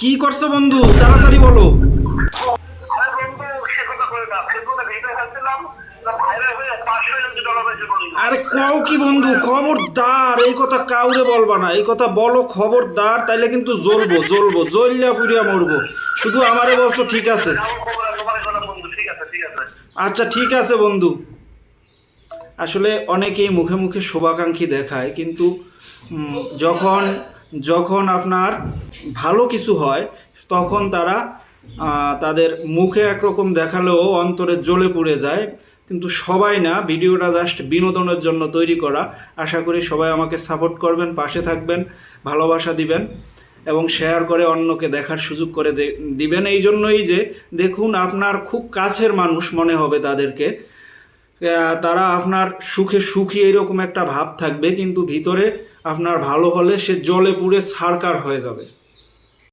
কি করছ বন্ধু? তাড়াতাড়ি বলো। আরে কও কি বন্ধু খবরদার এই কথা কাউরে বলবা না। এই কথা বলো খবরদার তাইলে কিন্তু জ্বলবো জ্বলবো জ্বললা ফুরিয়া মরবো। শুধু আমারে বলছো ঠিক আছে? আচ্ছা ঠিক আছে বন্ধু। আসলে অনেকেই মুখে মুখে শুভাকাঙ্ক্ষী দেখায় কিন্তু যখন যখন আপনার ভালো কিছু হয়, তখন তারা তাদের মুখে একরকম দেখালেও অন্তরে জ্বলে পুড়ে যায়। কিন্তু সবাই না, ভিডিওটা জাস্ট বিনোদনের জন্য তৈরি করা। আশা করি সবাই আমাকে সাপোর্ট করবেন, পাশে থাকবেন, ভালোবাসা দিবেন এবং শেয়ার করে অন্যকে দেখার সুযোগ করে দিবেন। এই জন্যই যে, দেখুন আপনার খুব কাছের মানুষ মনে হবে তাদেরকে। তারা আপনার সুখে সুখী এরকম একটা ভাব থাকবে, কিন্তু ভিতরে আপনার ভালো হলে সে জলে পুড়ে সারকার হয়ে যাবে।